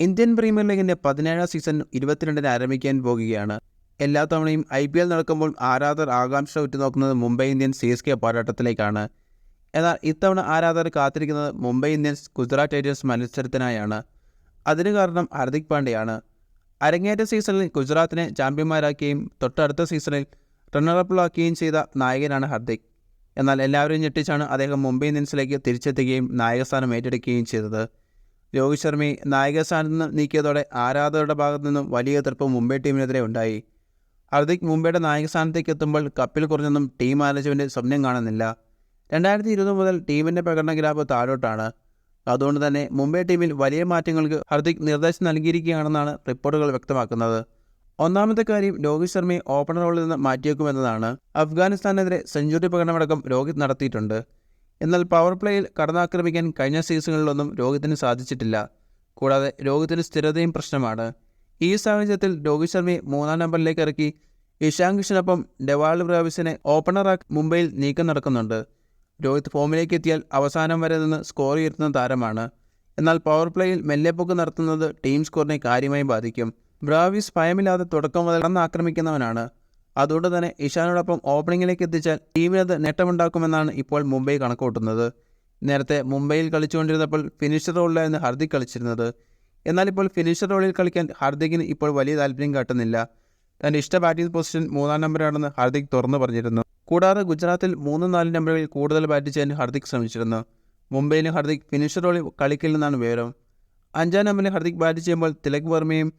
Indian premier ലീഗിന്റെ പതിനേഴാം season ഇരുപത്തിരണ്ടിന് ആരംഭിക്കാൻ പോകുകയാണ്. എല്ലാ തവണയും ഐ പി എൽ നടക്കുമ്പോൾ ആരാധർ ആകാംക്ഷ ഉറ്റുനോക്കുന്നത് Mumbai Indians C S K പോരാട്ടത്തിലേക്കാണ്. എന്നാൽ ഇത്തവണ ആരാധർ കാത്തിരിക്കുന്നത് മുംബൈ ഇന്ത്യൻസ് ഗുജറാത്ത് ടൈറ്റേഴ്സ് മത്സരത്തിനായാണ്. അതിന് കാരണം ഹർദിക് പാണ്ഡ്യയാണ്. അരങ്ങേറ്റ സീസണിൽ ഗുജറാത്തിനെ ചാമ്പ്യന്മാരാക്കുകയും തൊട്ടടുത്ത സീസണിൽ റണ്ണറപ്പിളാക്കുകയും ചെയ്ത നായകനാണ് ഹർദിക്. എന്നാൽ എല്ലാവരെയും ഞെട്ടിച്ചാണ് അദ്ദേഹം മുംബൈ ഇന്ത്യൻസിലേക്ക് തിരിച്ചെത്തുകയും നായകസ്ഥാനം ഏറ്റെടുക്കുകയും ചെയ്തത്. രോഹിത് ശർമ്മയെ നായകസ്ഥാനത്ത് നിന്ന് നീക്കിയതോടെ ആരാധകരുടെ ഭാഗത്തു നിന്നും വലിയ എതിർപ്പ് മുംബൈ ടീമിനെതിരെ ഉണ്ടായി. ഹർദിക് മുംബൈയുടെ നായകസ്ഥാനത്തേക്ക് എത്തുമ്പോൾ കപ്പിൽ കുറഞ്ഞൊന്നും ടീം മാനേജ്മെന്റ് സ്വപ്നം കാണുന്നില്ല. രണ്ടായിരത്തി ഇരുപത് മുതൽ ടീമിന്റെ പ്രകടന ഗ്രാഫ് താഴോട്ടാണ്. അതുകൊണ്ട് തന്നെ മുംബൈ ടീമിൽ വലിയ മാറ്റങ്ങൾക്ക് ഹർദിക് നിർദ്ദേശം നൽകിയിരിക്കുകയാണെന്നാണ് റിപ്പോർട്ടുകൾ വ്യക്തമാക്കുന്നത്. ഒന്നാമത്തെ കാര്യം രോഹിത് ശർമ്മയെ ഓപ്പണർ റോളിൽ നിന്ന് മാറ്റിയേക്കുമെന്നതാണ്. അഫ്ഗാനിസ്ഥാനെതിരെ സെഞ്ചുറി പ്രകടനമടക്കം രോഹിത് നടത്തിയിട്ടുണ്ട്. എന്നാൽ പവർ പ്ലേയിൽ കടന്നാക്രമിക്കാൻ കഴിഞ്ഞ സീസണുകളിലൊന്നും രോഹിത്തിന് സാധിച്ചിട്ടില്ല. കൂടാതെ രോഹിത്തിന് സ്ഥിരതയും പ്രശ്നമാണ്. ഈ സാഹചര്യത്തിൽ രോഹിത് ശർമ്മയെ മൂന്നാം നമ്പറിലേക്ക് ഇറക്കി ഇഷാൻ കിഷനൊപ്പം ഡെവാൾ ബ്രാവിസിനെ ഓപ്പണറാക്കി മുംബൈയിൽ നീക്കം നടക്കുന്നുണ്ട്. രോഹിത് ഫോമിലേക്ക് എത്തിയാൽ അവസാനം വരെ നിന്ന് സ്കോർ ഉയർത്തുന്ന താരമാണ്. എന്നാൽ പവർ പ്ലേയിൽ മെല്ലെപ്പൊക്ക് നടത്തുന്നത് ടീം സ്കോറിനെ കാര്യമായി ബാധിക്കും. ബ്രാവിസ് ഭയമില്ലാതെ തുടക്കം മുതൽ കടന്നാക്രമിക്കുന്നവനാണ്. അതുകൊണ്ട് തന്നെ ഇഷാനോടൊപ്പം ഓപ്പണിങ്ങിലേക്ക് എത്തിച്ചാൽ ടീമിനത് നേട്ടമുണ്ടാക്കുമെന്നാണ് ഇപ്പോൾ മുംബൈ കണക്കുകൂട്ടുന്നത്. നേരത്തെ മുംബൈയിൽ കളിച്ചുകൊണ്ടിരുന്നപ്പോൾ ഫിനിഷർ റോളിലായിരുന്നു ഹർദിക് കളിച്ചിരുന്നത്. എന്നാൽ ഇപ്പോൾ ഫിനിഷർ റോളിൽ കളിക്കാൻ ഹർദിക്കിന് ഇപ്പോൾ വലിയ താല്പര്യം കാട്ടുന്നില്ല. തന്റെ ഇഷ്ട ബാറ്റിംഗ് പൊസിഷൻ മൂന്നാം നമ്പറാണെന്ന് ഹർദിക് തുറന്നു പറഞ്ഞിരുന്നു. കൂടാതെ ഗുജറാത്തിൽ മൂന്ന് നാല് നമ്പറുകളിൽ കൂടുതൽ ബാറ്റ് ചെയ്യാൻ ഹർദിക് ശ്രമിച്ചിരുന്നു. മുംബൈയിലും ഹർദിക് ഫിനിഷർ റോളിൽ കളിക്കില്ലെന്നാണ് വിവരം. അഞ്ചാം നമ്പറിൽ ഹർദിക് ബാറ്റ് ചെയ്യുമ്പോൾ തിലക് വർമ്മയും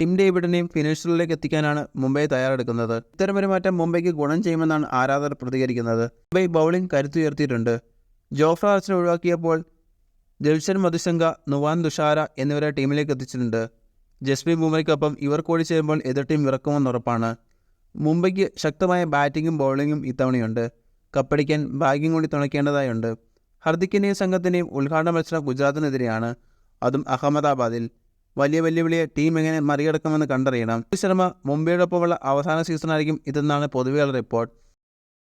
ടിം ഡേവിഡിനെയും ഫിനിഷറിലേക്ക് എത്തിക്കാനാണ് മുംബൈ തയ്യാറെടുക്കുന്നത്. ഇത്തരമൊരു മാറ്റം മുംബൈക്ക് ഗുണം ചെയ്യുമെന്നാണ് ആരാധകർ പ്രതികരിക്കുന്നത്. മുംബൈ ബൗളിംഗ് കരുത്തുയർത്തിയിട്ടുണ്ട്. ജോഫ്ര ആർച്ചിനെ ഒഴിവാക്കിയപ്പോൾ ദിൽഷൻ മധുശങ്ക നുവാൻ തുഷാര എന്നിവരെ ടീമിലേക്ക് എത്തിച്ചിട്ടുണ്ട്. ജസ്മി ബുമ്രയ്ക്കൊപ്പം ഇവർ കൂടി ചെയ്യുമ്പോൾ എതിർ ടീം ഇറക്കുമെന്ന് ഉറപ്പാണ്. മുംബൈക്ക് ശക്തമായ ബാറ്റിങ്ങും ബൗളിങ്ങും ഇത്തവണയുണ്ട്. കപ്പടിക്കാൻ ഭാഗ്യം കൂടി തുണയ്ക്കേണ്ടതായുണ്ട് ഹർദിക്കിന്റെയും സംഘത്തിന്റെയും ഉദ്ഘാടന മത്സരം ഗുജറാത്തിനെതിരെയാണ്. അതും അഹമ്മദാബാദിൽ. വലിയ വെല്ലുവിളിയെ ടീം എങ്ങനെ മറികടക്കുമെന്ന് കണ്ടറിയണം. രോഹിത് ശർമ്മ മുംബൈയോടൊപ്പമുള്ള അവസാന സീസണായിരിക്കും ഇതെന്നാണ് പൊതുവെയുള്ള റിപ്പോർട്ട്